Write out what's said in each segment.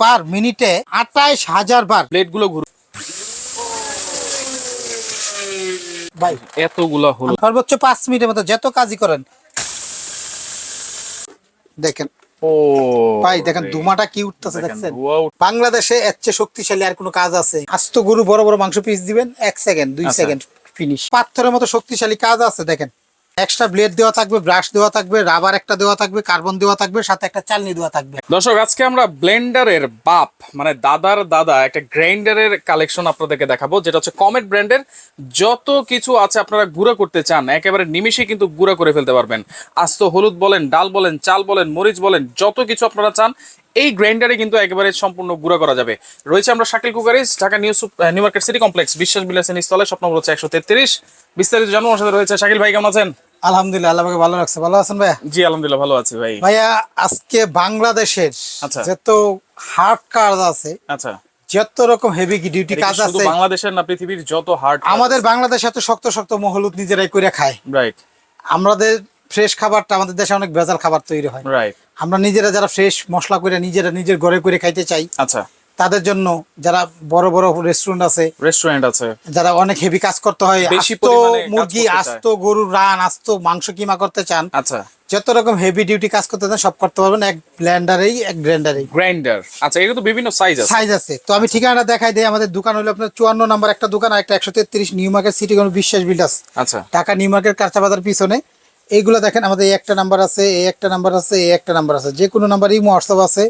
পার মিনিটে আঠাইশ হাজার বার। প্লেটগুলো ঘুর। ভাই এতগুলো হলো। সর্বোচ্চ পাঁচ মিনিটের মতো যত কাজই করেন। দেখেন। ও ভাই দেখেন দুমাটা কি উঠতেছে দেখছেন? বাংলাদেশে এর চেয়ে শক্তিশালী আর কোনো কাজ আছে। আস্ত গরু বড় বড় মাংস পিস দিবেন এক সেকেন্ড দুই আচ্ছা। সেকেন্ড ফিনিশ পাথরের মতো শক্তিশালী কাজ আছে দেখেন। এক্সট্রা ব্লেড দেওয়া থাকবে ব্রাশ দেওয়া থাকবে রাবার একটা দেওয়া থাকবে কার্বন দেওয়া থাকবে, সাথে একটা চালনি দেওয়া থাকবে। দর্শক, আজকে আমরা ব্লেন্ডারের বাপ মানে দাদার দাদা, একটা গ্রাইন্ডারের কালেকশন আপনাদেরকে দেখাবো, যেটা হচ্ছে কমেট ব্র্যান্ডের যত কিছু আছে আপনারা গুঁড়া করতে চান, একেবারে নিমিষে কিন্তু গুঁড়া করে ফেলতে পারবেন। আস্ত হলুদ বলেন, ডাল বলেন, চাল বলেন, মরিচ বলেন, যত কিছু আপনারা চান, এই গ্রাইন্ডারে কিন্তু একেবারে সম্পূর্ণ গুঁড়া করা যাবে। রয়েছে আমরা Shakil cookeries Dhaka new new market city complex, Biswas বিলাসেন স্থলে স্বপ্ন হচ্ছে একশো তেত্রিশ। বিস্তারিত জানানোর সাথে রয়েছে শাকিল ভাই, কেমন আছেন? আলহামদুলিল্লাহ আল্লাহ ভালো রাখছে। ভালো আছেন ভাইয়া? জি আলহামদুলিল্লাহ ভালো আছি ভাই। ভাইয়া আজকে বাংলাদেশের আচ্ছা। যত হার্ড কাজ আছে আচ্ছা। যত রকম হেভি ডিউটি কাজ আছে বাংলাদেশের না পৃথিবীর যত হার্ড আমাদের বাংলাদেশ এত শক্ত শক্ত মহলুদ নিজেরাই করে খায়। রাইট আমাদের ফ্রেশ খাবারটা আমাদের দেশে অনেক ভেজাল খাবার তৈরি হয়। রাইট আমরা নিজেরা যারা ফ্রেশ মশলা করে নিজেরা নিজের ঘরে করে খাইতে চাই আচ্ছা। তাদের জন্য যারা বড় বড় রেস্টুরেন্ট আছে রেস্টুরেন্ট আছে। যারা অনেক হেভি কাজ করতে হয় বেশি আস্ত মুরগি। আস্ত গরুর রান আস্ত মাংস কিমা করতে চান আচ্ছা। যত রকম হেভি ডিউটি কাজ করতে চান সব করতে পারবেন এক ব্লেন্ডারেই এক গ্রাইন্ডারেই গ্রাইন্ডার আচ্ছা এটা তো বিভিন্ন সাইজ আছে। সাইজ আছে। তো আমি ঠিকানাটা দেখাই দিই আমাদের দোকান হলো আপনার চুয়ান্ন নাম্বার একটা দোকান আর একটা একশো তেত্রিশ নিউ মার্কেট সিটি কোনো বিশ্বাস বিল্ডার্স আচ্ছা। ঢাকা নিউ মার্কেট কাঁচা বাজার পিছনে। এইগুলো দেখেন আমাদের এই একটা নাম্বার আছে এই একটা নাম্বার আছে এই একটা নাম্বার আছে। যে কোনো নাম্বার ইমো হোয়াটসঅ্যাপ আছে।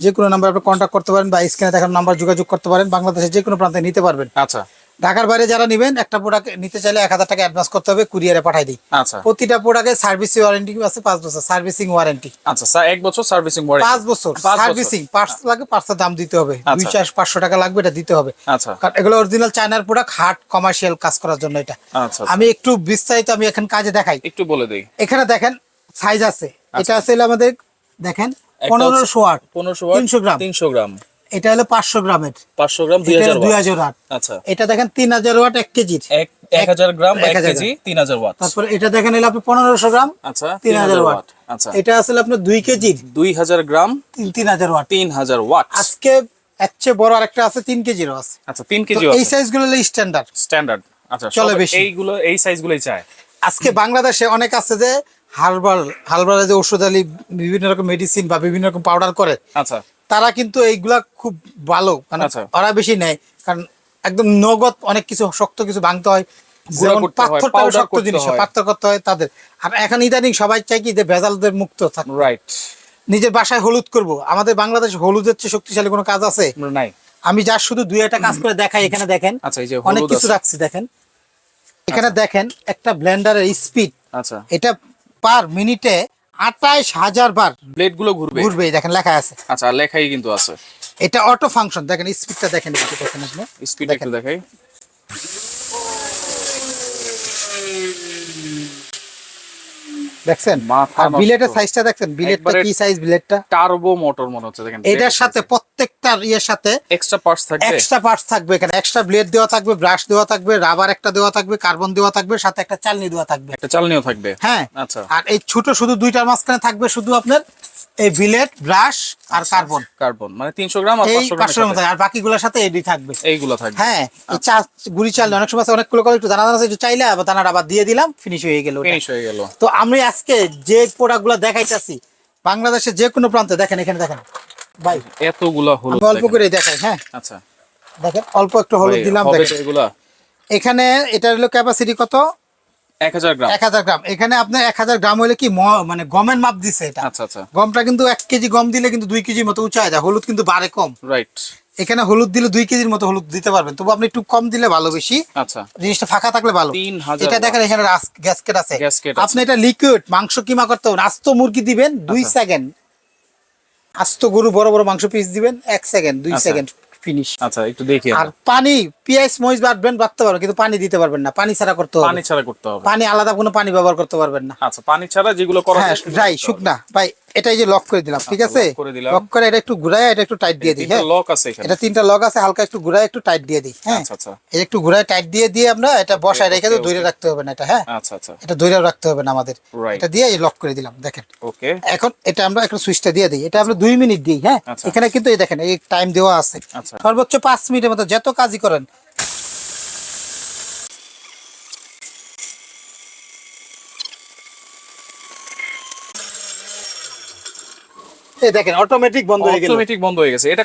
যে কোনো নাম্বার আপনি কন্ট্যাক্ট করতে পারেন বা স্ক্রিনে দেখার নাম্বার যোগাযোগ করতে পারেন বাংলাদেশের যে কোনো প্রান্তে নিতে পারবেন। আচ্ছা। ঢাকার বাইরে যারা নেবেন একটা প্রোডাক্ট নিতে চাইলে এক হাজার টাকা অ্যাডভান্স করতে হবে কুরিয়ারে পাঠাই দিই। আচ্ছা। প্রতিটা প্রোডাক্টে সার্ভিস ওয়ারেন্টি আছে পাঁচ বছর সার্ভিসিং ওয়ারেন্টি আচ্ছা স্যার এক বছর সার্ভিসিং ওয়ারেন্টি পাঁচ বছর সার্ভিসিং পার্টস লাগে পার্টসের দাম দিতে হবে। দুই আচ্ছা। চার পাঁচশো টাকা লাগবে এটা দিতে হবে। আচ্ছা। কারণ এগুলো অরিজিনাল চায়নার প্রোডাক্ট হার্ড কমার্শিয়াল কাজ করার জন্য এটা। আচ্ছা আমি একটু বিস্তারিত আমি এখন কাজে দেখাই। একটু বলে দেই। এখানে দেখেন সাইজ আছে। আচ্ছা। এটা আছে আমাদের দেখেন পনেরোশো ওয়াট পনেরোশো 300 গ্রাম। তিনশো গ্রাম। এটা হলো পাঁচশো গ্রামের। পাঁচশো গ্রাম দুই হাজার ওয়াট। আচ্ছা। এটা দেখেন তিন হাজার ওয়াট এক কেজির এক হাজার গ্রাম এক কেজি তিন হাজার ওয়াট। তারপরে এটা দেখেন এলো আপনি পনেরোশো গ্রাম আচ্ছা তিন হাজার ওয়াট। আচ্ছা। এটা আসলে আপনার দুই কেজির। দুই হাজার গ্রাম তিন হাজার ওয়াট। তিন হাজার ওয়াট। আজকে এর চেয়ে বড় আরেকটা আছে তিন কেজিরও আছে। আচ্ছা তিন কেজি এই সাইজগুলো হলো স্ট্যান্ডার্ড স্ট্যান্ডার্ড আচ্ছা চলে বেশি। এইগুলো এই সাইজগুলোই চায়। আজকে বাংলাদেশে অনেক আছে যে হার্বাল হার্বালে যে ওষুধ আলী বিভিন্ন রকম মেডিসিন বা বিভিন্ন রকম পাউডার করে আচ্ছা। তারা কিন্তু এইগুলা খুব ভালো। মানে আচ্ছা। ওরা বেশি নেয়। কারণ একদম নগদ অনেক কিছু শক্ত কিছু ভাঙতে হয়। যেমন করতে পাথরটা powder শক্ত জিনিস পাথর করতে হয় তাদের। আর এখন ইদানিং সবাই চাই কি যে ভেজালদের মুক্ত থাক। রাইট নিজের বাসায় হলুদ করব। আমাদের বাংলাদেশ হলুদের চেয়ে শক্তিশালী কোনো কাজ আছে? নাই। আমি যা শুধু দুই একটা কাজ করে দেখাই এখানে দেখেন। আচ্ছা অনেক কিছু। রাখছি দেখেন। এখানে দেখেন একটা ব্লেন্ডারের স্পিড আচ্ছা। এটা পার মিনিটে আটাইশ হাজার বার ব্লেডগুলো ঘুরবে ঘুরবে দেখেন লেখা আছে। আচ্ছা লেখাই কিন্তু আছে। এটা অটো ফাংশন দেখেন স্পিডটা দেখেন দেখেন আপনি স্পিড দেখেন। একটু দেখাই। দেখছেন? আর বিলেটের সাইজটা দেখছেন? বিলেটটা কি সাইজ বিলেটটা? টার্বো মোটর মনে হচ্ছে দেখেন। এটার সাথে প্রত্যেকটার ইয়ের সাথে এক্সট্রা পার্টস থাকবে। এক্সট্রা পার্টস থাকবে এখানে। এক্সট্রা ব্লেড দেওয়া থাকবে ব্রাশ দেওয়া থাকবে রাবার একটা দেওয়া থাকবে কার্বন দেওয়া থাকবে সাথে একটা চালনি দেওয়া থাকবে। একটা চালনিও থাকবে। হ্যাঁ। আচ্ছা। আর এই ছোট শুধু দুইটার মাঝখানে থাকবে শুধু আপনার এই বিলেট ব্রাশ আর কার্বন কার্বন মানে তিনশো গ্রাম আর এই পাঁচশো পাঁচশোর গ্রাম আর বাকিগুলোর সাথে এডি থাকবে। এইগুলো থাকবে। হ্যাঁ এই চা গুড়ি চাল অনেক সময় আছে অনেকগুলো করে একটু দানা দানা আছে, একটু চাইলে আবার দানাটা আবার দিয়ে দিলাম ফিনিশ হয়ে গেল ফিনিশ হয়ে গেল। তো আমি আজকে যে প্রোডাক্টগুলো দেখাইতেছি বাংলাদেশের যে কোনো প্রান্তে দেখেন এখানে দেখেন। ভাই এতগুলো হলুদ অল্প করে দেখাই হ্যাঁ? আচ্ছা। দেখেন অল্প একটু হলুদ দিলাম দেখেন। এগুলা? এখানে এটা হলো ক্যাপাসিটি কত? এক হাজার গ্রাম। এক হাজার গ্রাম। এখানে এক হাজার গ্রাম হলে কি মানে গমের মাপ দিছে এটা? আচ্ছা আচ্ছা। গমটা কিন্তু এক কেজি গম দিলে কিন্তু দুই কেজির মতো উঁচা যায় হলুদ কিন্তু বাড়ে কম। রাইট এখানে হলুদ দিলে দুই কেজির মতো হলুদ দিতে পারবেন। তবু আপনি একটু কম দিলে ভালো বেশি। আচ্ছা। জিনিসটা ফাঁকা থাকলে ভালো। এটা দেখেন এখানে গ্যাসকেট আছে। আপনি এটা লিকুইড মাংস কিমা করতে হবে। আস্ত মুরগি দিবেন দুই আচ্ছা। সেকেন্ড আস্ত গরু বড় বড় মাংস পিস দিবেন এক সেকেন্ড দুই আচ্ছা। সেকেন্ড ফিনিশ আচ্ছা একটু দেখি আর পানি পিঁয়াজ মরিচ বাটবেন বাটতে পারবেন কিন্তু পানি দিতে পারবেন না। পানি ছাড়া করতে হবে। পানি ছাড়া করতে হবে। পানি আলাদা কোনো পানি ব্যবহার করতে পারবেন না। আচ্ছা পানি ছাড়া যেগুলো করা হ্যাঁ যায় ড্রাই শুকনা। ভাই এটা এই যে লক করে দিলাম ঠিক আছে। লক করে এটা একটু ঘুরায় এটা একটু টাইট দিয়ে দিই হ্যাঁ? লক আছে এখানে। এটা তিনটা লক আছে হালকা একটু ঘুরায় একটু টাইট দিয়ে দিই হ্যাঁ? আচ্ছা আচ্ছা। এই একটু ঘুরায় টাইট দিয়ে দিয়ে আমরা এটা বসায় রেখে ধরে রাখতে হবে না এটা হ্যাঁ? আচ্ছা আচ্ছা। এটা ধরে রাখতে হবে না আমাদের। এটা দিয়ে এই লক করে দিলাম দেখেন। ওকে এখন এটা আমরা একটা সুইচটা দিয়ে দিই এটা আমরা দুই মিনিট দিই হ্যাঁ? আচ্ছা। এখানে কিন্তু এই দেখেন এই টাইম দেওয়া আছে। আচ্ছা। সর্বোচ্চ পাঁচ মিনিটের মতো যত কাজই করেন এই দেখেন অটোমেটিক বন্ধ হয়ে গেল। অটোমেটিক বন্ধ হয়ে গেছে। এটা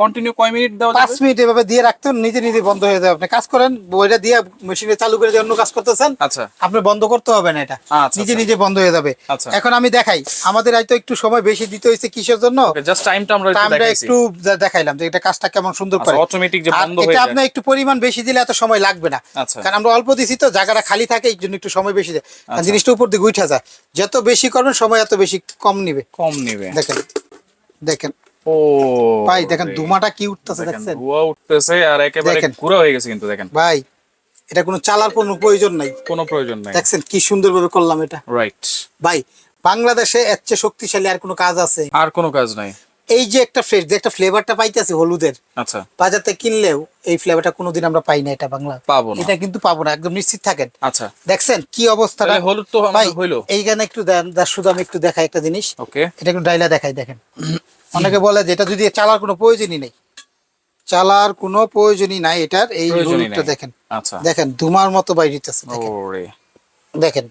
কন্টিনিউ কয় মিনিট পাঁচ যাবে? মিনিট এভাবে দিয়ে রাখতে নিজে নিজে বন্ধ হয়ে যাবে। আপনি কাজ করেন ওইটা দিয়ে মেশিনে চালু করে যে অন্য কাজ করতেছেন আচ্ছা। আপনি বন্ধ করতে হবে না এটা। আচ্ছা, নিজে আচ্ছা। নিজে বন্ধ হয়ে যাবে। আচ্ছা। এখন আমি দেখাই আমাদের হয়তো একটু সময় বেশি দিতে হয়েছে কিসের জন্য? জাস্ট টাইমটা আমরা তা একটু দেখাইলাম যে এটা কাজটা কেমন সুন্দর করে। অটোমেটিক যে বন্ধ হয়ে যায়। আপনার একটু পরিমাণ বেশি দিলে এত সময় লাগবে না। কারণ আমরা অল্প দিছি তো জায়গাটা খালি থাকে এই জন্য একটু সময় বেশি দেয়। জিনিসটা উপর দিকে উঠে যায়। যত বেশি করবেন সময় এত বেশি কম নিবে। কম নেবে। দেখেন দেখেন। ও ভাই দেখেন ধুমাটা দুমাটা কি উঠতেছে দেখছেন? ধোয়া উঠতেছে আর একেবারে। গুঁড়া হয়ে গেছে কিন্তু দেখেন। ভাই এটা কোনো চালার কোনো প্রয়োজন নাই। কোনো প্রয়োজন নাই। দেখছেন কি সুন্দরভাবে করলাম এটা। রাইট ভাই বাংলাদেশে এর চেয়ে শক্তিশালী আর কোনো কাজ আছে? আর কোনো কাজ নাই। এই যে একটা ফ্রেশ যে একটা ফ্লেভারটা পাইতেছি হলুদের আচ্ছা। বাজার থেকে কিনলেও এই ফ্লেভারটা কোনোদিন আমরা পাই না এটা বাংলা। পাবো না। এটা কিন্তু পাবো না একদম নিশ্চিত থাকেন। আচ্ছা। দেখছেন কি অবস্থাটা তাহলে হলুদ তো ভাই আমাদের হইল। এইখানে একটু দেন শুধু আমি একটু দেখাই একটা জিনিস। ওকে। এটা একটু ডাইলা দেখাই দেখেন। অনেকে বলে যে এটা যদি চালার কোনো প্রয়োজনই নেই। চালার কোনো প্রয়োজনই নাই এটার এই হলুদটা দেখেন। আচ্ছা। দেখেন ধুমার মতো বাইরিতেছে দেখেন। দেখেন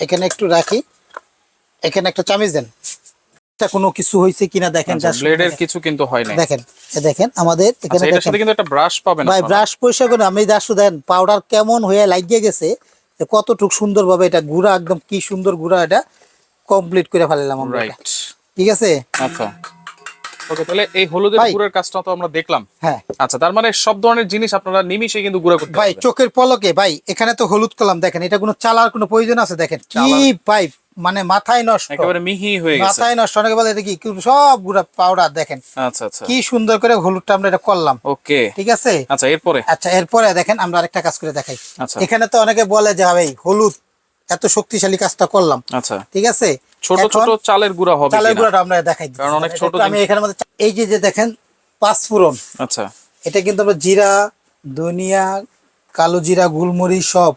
এখানে একটু রাখি। এখানে একটা চামিচ দেন। এটা কোনো কিছু হয়েছে কিনা দেখেন ব্লেডের আচ্ছা, কিছু কিন্তু হয় নাই। দেখেন এ দেখেন আমাদের আচ্ছা এখানে এটার দেখেন। সাথে কিন্তু একটা ব্রাশ পাবেন ভাই ব্রাশ পয়সা করে আমি দাসু দেন পাউডার কেমন হয়ে লাগিয়ে গেছে কতটুক সুন্দর ভাবে এটা গুড়া একদম কি সুন্দর গুড়া এটা কমপ্লিট করে ফেলাম আমরা ঠিক আছে? আচ্ছা। ওকে তাহলে এই হলুদের। গুঁড়ের কাজটা তো আমরা দেখলাম। হ্যাঁ। আচ্ছা তার মানে সব ধরনের জিনিস আপনারা নিমিশে কিন্তু গুঁড়া করতে ভাই চোখের পলকে ভাই এখানে তো হলুদ কলাম দেখেন এটা কোনো চালার কোনো প্রয়োজন আছে দেখেন। কি ভাই মানে মাথায় নষ্ট। একেবারে মিহি হয়ে গেছে। মাথায় নষ্ট অনেকে বলে এটা কি সব গুড়া পাউডার দেখেন। আচ্ছা আচ্ছা। কি সুন্দর করে হলুদটা আমরা এটা করলাম। ওকে। ঠিক আছে? আচ্ছা এরপরে? আচ্ছা এরপরে দেখেন আমরা আরেকটা কাজ করে দেখাই। আচ্ছা। এখানে তো অনেকে বলে যে ভাই হলুদ এত শক্তিশালী কাজটা করলাম। আচ্ছা। ঠিক আছে? ছোট ছোট চালের গুঁড়া হবে চালের? গুঁড়াটা আমরা দেখাই। কারণ অনেক ছোট আমি এখানে মধ্যে এই যে যে দেখেন পাঁচফোড়ন আচ্ছা। এটা কিন্তু আমরা জিরা ধনিয়া কালো জিরা গুলমরিচ সব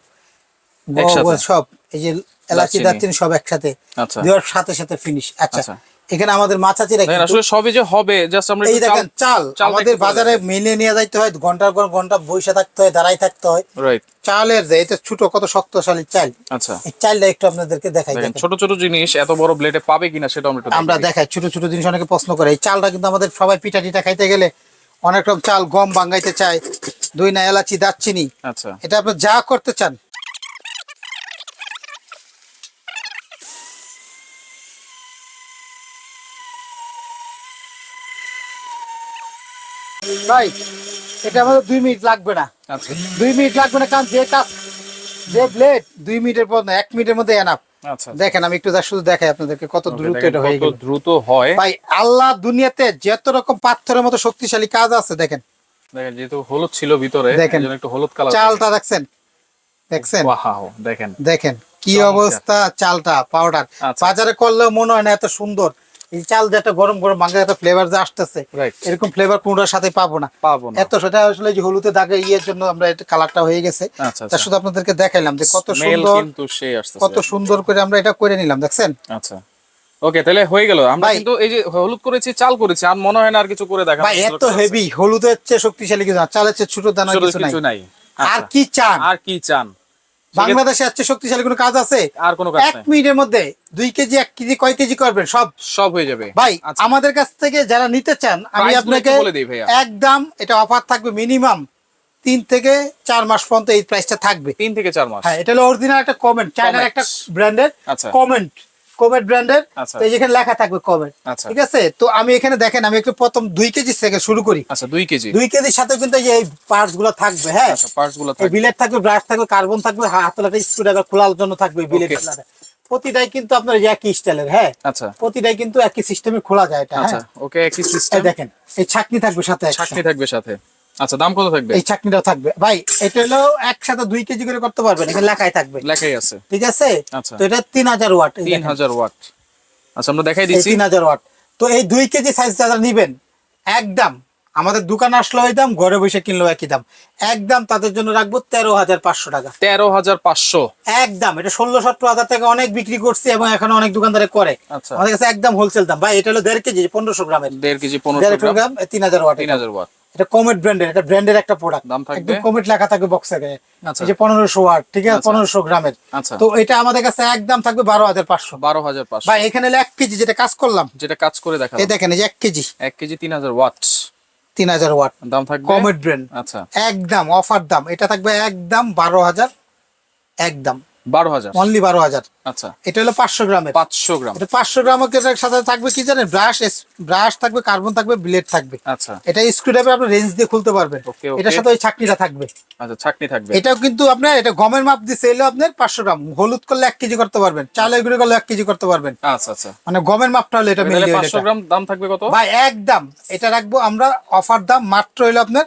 সব এই যে এলাচি দারচিনি। সব একসাথে। আচ্ছা। দেওয়ার সাথে সাথে ফিনিশ আচ্ছা আচ্ছা। এখানে আমাদের মাছাচিরা দেখেন আসলে সবই যে হবে জাস্ট আমরা এই দেখেন চাল আমাদের বাজারে মেলে নিয়ে যাইতে হয় ঘণ্টার পর ঘণ্টা বসে থাকতে হয় দাঁড়াই থাকতে হয়। রাইট চালের যে এটা ছোট কত শক্তশালী চাল আচ্ছা। এই চালটা একটু আপনাদেরকে দেখাই দেখেন ছোট ছোট জিনিস এত বড় ব্লেডে পাবে কিনা সেটা আমরা আমরা দেখাই ছোট ছোট জিনিস অনেকে প্রশ্ন করে। এই চালটা কিন্তু আমাদের সবাই পিঠা টিঠা খাইতে গেলে অনেক রকম চাল গম বাঙ্গাইতে চায়। দুই না এলাচি দারচিনি। আচ্ছা। এটা আপনি যা করতে চান ভাই এটা আমাদের দুই মিনিট লাগবে না। আচ্ছা। দুই মিনিট লাগবে না কারণ যে কাজ যে ব্লেড দুই মিনিটের পর না এক মিনিটের মধ্যে এনাফ আচ্ছা। দেখেন আমি একটু শুধু দেখাই আপনাদেরকে কত দ্রুত এটা হয়ে গেল। দ্রুত হয়। ভাই আল্লাহ দুনিয়াতে যত রকম পাথরের মতো শক্তিশালী কাজ আছে দেখেন। দেখেন যেহেতু হলুদ ছিল ভিতরে দেখেন। একটু হলুদ কালার চালটা দেখছেন? দেখছেন? ওয়াও দেখেন। দেখেন কি অবস্থা চালটা পাউডার আচ্ছা। বাজারে করলেও মনে হয় না এত সুন্দর। এই চাল যে একটা গরম গরম বাংলা একটা ফ্লেভার যে আসতেছে এরকম ফ্লেভার কোনটার সাথে পাবো না। পাবো না। এত সেটা আসলে যে হলুদে দাগে ইয়ের জন্য আমরা এটা কালারটা হয়ে গেছে। আচ্ছা তা আচ্ছা শুধু আপনাদেরকে দেখাইলাম যে কত সুন্দর কত সুন্দর করে আমরা এটা করে নিলাম দেখছেন? আচ্ছা। ওকে তাহলে হয়ে গেল। আমরা কিন্তু এই যে হলুদ করেছি চাল করেছি আর মনে হয় না আর কিছু করে দেখা ভাই এত হেভি হলুদের চেয়ে শক্তিশালী কিছু না চালের চেয়ে ছোট দানা কিছু নাই। আর আচ্ছা। কি চান? আর কি চান? বাংলাদেশে আছে শক্তিশালী কোনো কাজ আছে? আর কোনো কাজ এক মিনিটের মধ্যে দুই কেজি এক কেজি কয় কেজি করবেন? সব। সব হয়ে যাবে। ভাই আচ্ছা। আমাদের কাছ থেকে যারা নিতে চান আমি আপনাকে একদম এটা অফার থাকবে মিনিমাম তিন থেকে চার মাস পর্যন্ত এই প্রাইসটা থাকবে। তিন থেকে চার মাস। হ্যাঁ এটা হলো অরিজিনাল একটা কমেন্ট চায়নার একটা ব্র্যান্ডের আচ্ছা। কমেন্ট কমেন্ট ব্র্যান্ডের আচ্ছা। তো এই যেখানে লেখা থাকবে কমেন্ট আচ্ছা। ঠিক আছে? তো আমি এখানে দেখেন আমি একটু প্রথম দুই কেজি থেকে শুরু করি। আচ্ছা দুই কেজি। দুই কেজির সাথে কিন্তু এই পার্টসগুলো থাকবে হ্যাঁ? আচ্ছা পার্টসগুলো থাকবে। বিলেট থাকবে ব্রাশ থাকবে কার্বন থাকবে হাতলাটা স্ক্রুড্রাইভার খোলার জন্য থাকবে বিলেট. প্রতিটাই কিন্তু আপনার একই স্টাইলের হ্যাঁ? আচ্ছা। প্রতিটাই কিন্তু একই সিস্টেমে খোলা যায় এটা আচ্ছা হ্যাঁ ওকে একই সিস্টেম দেখেন এই ছাকনি থাকবে সাথে। চাকনি থাকবে সাথে। আচ্ছা দাম কত থাকবে? এই ছাকনিটাও থাকবে। ভাই এটা হলো একসাথে দুই কেজি করে করতে পারবেন এখানে লেখাই থাকবে। লেখাই আছে। ঠিক আছে? আচ্ছা। তো এটা তিন হাজার ওয়াট তিন হাজার ওয়াট। আচ্ছা আমরা দেখাই দিচ্ছি। তিন হাজার ওয়াট। তো এই দুই কেজি সাইজ যারা নিবেন একদম আমাদের দোকান আসলে ওই দাম ঘরে বসে কিনলো একই দাম। একদম তাদের জন্য রাখব তেরো হাজার পাঁচশো টাকা। তেরো হাজার পাঁচশো। একদম এটা ষোলো সতেরো হাজার টাকা অনেক বিক্রি করছি এবং এখন অনেক দোকানদারে করে। আচ্ছা। আমাদের কাছে একদম হোলসেল দাম। ভাই এটা হলো দেড় কেজি পনেরোশো গ্রামের। দেড় কেজি পনেরোশো গ্রাম। তিন হাজার ওয়াট তিন হাজার ওয়াট। এটা কমেট ব্র্যান্ডের এটা ব্র্যান্ডের একটা প্রোডাক্ট দাম একদম কমেট লেখা থাকবে বক্সে আচ্ছা। এই যে পনেরোশো ওয়াট ঠিক আছে? আচ্ছা। পনেরোশো গ্রামের। আচ্ছা। তো এটা আমাদের কাছে একদম থাকবে বারো হাজার পাঁচশো। বারো হাজার পাঁচশো। ভাই এখানে এক কেজি যেটা কাজ করলাম। যেটা কাজ করে দেখা এই দেখেন এই যে এক কেজি। এক কেজি তিন হাজার ওয়াট তিন হাজার ওয়াট দাম থাকবে? কমেট ব্র্যান্ড আচ্ছা। একদম অফার দাম। এটা থাকবে একদম বারো হাজার একদম। বারো হাজার। অনলি বারো হাজার। আচ্ছা। এটা হলো পাঁচশো গ্রামের। পাঁচশো গ্রাম। পাঁচশো গ্রামের সাথে থাকবে কি জানেন? ব্রাশ ব্রাশ থাকবে কার্বন থাকবে ব্লেড থাকবে। আচ্ছা। এটা আপনি রেঞ্জ দিয়ে খুলতে পারবেন। Okay, okay. এটার সাথে ওই ছাকনিটা থাকবে। আচ্ছা ছাকনি থাকবে। এটাও কিন্তু আপনার এটা গমের মাপ আপনার পাঁচশো গ্রাম। হলুদ করলে এক কেজি করতে পারবেন। চালের গুঁড়ো করলে এক কেজি করতে পারবেন। আচ্ছা আচ্ছা। মানে গমের মাপটা হলো এটা মিলিয়ে পাঁচশো গ্রাম দাম থাকবে কত? ভাই একদম এটা রাখব আমরা অফার দাম মাত্র হলো আপনার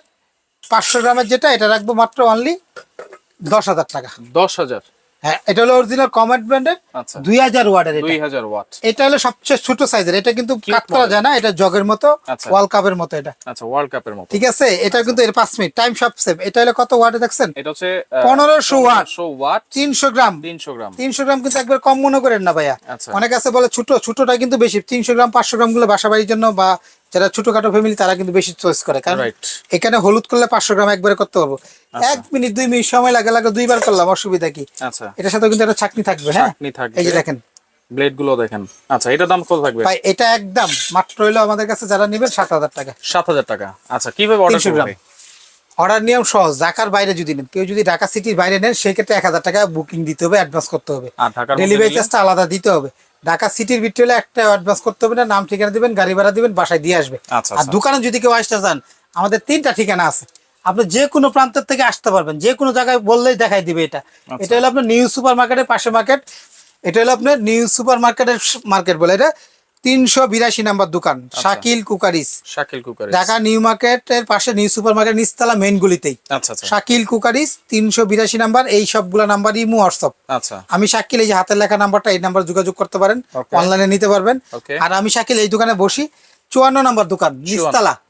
পাঁচশো গ্রামের যেটা এটা রাখব মাত্র অনলি দশ হাজার টাকা। দশ হাজার। হ্যাঁ এটা হলো অরিজিনাল ব্র্যান্ডের আচ্ছা। দুই হাজার এটা। দুই হাজার ওয়াট। এটা হলো সবচেয়ে ছোট সাইজের এটা কিন্তু কাট করা যায় না এটা জগের মতো আচ্ছা। ওয়ার্ল্ড কাপের মতো এটা। আচ্ছা ওয়ার্ল্ড কাপের মতো। ঠিক আছে? এটা কিন্তু এর পাঁচ মিনিট। টাইম সব সেম এটা হলো কত ওয়ার্ডে দেখছেন? এটা হচ্ছে পনেরোশো ওয়াট ওয়াট তিনশো গ্রাম। তিনশো গ্রাম। তিনশো গ্রাম কিন্তু একবার কম মনে করেন না ভাইয়া। আচ্ছা। অনেক আছে বলে ছোট ছোটটা কিন্তু বেশি। তিনশো গ্রাম পাঁচশো গ্রামগুলো বাসা বাড়ির জন্য বা যারা ছোটখাটো ফ্যামিলি তারা কিন্তু বেশি চয়েস করে। কারণ এখানে হলুদ করলে পাঁচশো গ্রাম একবারে করতে পারব। এক মিনিট দুই মিনিট সময় লাগে লাগে দুইবার করলাম অসুবিধা কি? আচ্ছা। এটার সাথে কিন্তু একটা চাকনি থাকবে হ্যাঁ। এই যে দেখেন। ব্লেডগুলো দেখেন। আচ্ছা এটার দাম কত থাকবে? ভাই এটা একদম মাত্র হইল আমাদের কাছে যারা নেবেন সাত হাজার টাকা। সাত হাজার টাকা। আচ্ছা কীভাবে অর্ডার 300 গ্রাম। করবে অর্ডার নিয়ম সহজ ঢাকার বাইরে যদি নেন। কেউ যদি ঢাকা সিটির বাইরে নেন সেক্ষেত্রে এক হাজার টাকা বুকিং দিতে হবে অ্যাডভান্স করতে হবে। ডেলিভারি চার্জটা আলাদা দিতে হবে। ঢাকা সিটির ভিতরে একটা অ্যাডভান্স করতে হবে না নাম ঠিকানা দিবেন গাড়ি ভাড়া দিবেন বাসায় দিয়ে আসবে। আচ্ছা, আর আচ্ছা। দোকানে যদি কেউ আসতে চান আমাদের তিনটা ঠিকানা আছে। আপনি যে কোনো প্রান্তের থেকে আসতে পারবেন যে কোনো জায়গায় বললেই দেখাই দিবে এটা। আচ্ছা। এটা হলো আপনার নিউ সুপার মার্কেটের পাশে মার্কেট এটা হলো আপনার নিউ সুপার মার্কেটের মার্কেট বলে এটা। তিনশো বিরাশি নাম্বার দোকান আচ্ছা। Shakil cookeries. Shakil cookeries. Dhaka new মার্কেটের পাশে নিউ সুপার মার্কেট নিচতলা মেন গুলিতেই। আচ্ছা আচ্ছা। শাকিল কুকারিস তিনশো বিরাশি নাম্বার এই সবগুলা নাম্বার ইমু হোয়াটসঅ্যাপ। আচ্ছা। আমি শাকিল এই যে হাতের লেখা নাম্বারটা এই নাম্বার যোগাযোগ করতে পারেন অনলাইনে নিতে পারবেন। আর আমি শাকিল এই দোকানে বসি। চুয়ান্ন নম্বর দোকান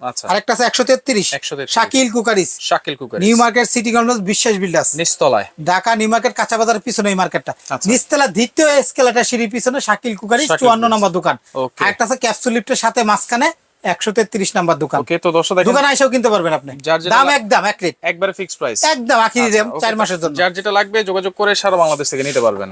আচ্ছা। আরেকটা আছে একশো তেত্রিশ। 133 Shakil cookeries. Shakil cooker new market city complex Biswas builders. নিস্তলায় Dhaka new market কাঁচা বাজারের পিছনে এই মার্কেটটা। আচ্ছা। নিচতলা দ্বিতীয় এসকেলেটার সিঁড়ির পিছনে শাকিল কুকারিস চুয়ান্ন কুকারিস। নম্বর দোকান। Okay. আরেকটা আছে ক্যাপসুল লিফটের সাথে মাঝখানে একশো তেত্রিশ নাম্বার দোকান। ওকে তো দেখেন দোকানে এসেও কিনতে পারবেন আপনি। দাম একদম এক রেট একবারে ফিক্সড প্রাইস একদম আখিরি দাম চার মাসের জন্য। যার যেটা লাগবে যোগাযোগ করে সারা বাংলাদেশ থেকে নিতে পারবেন।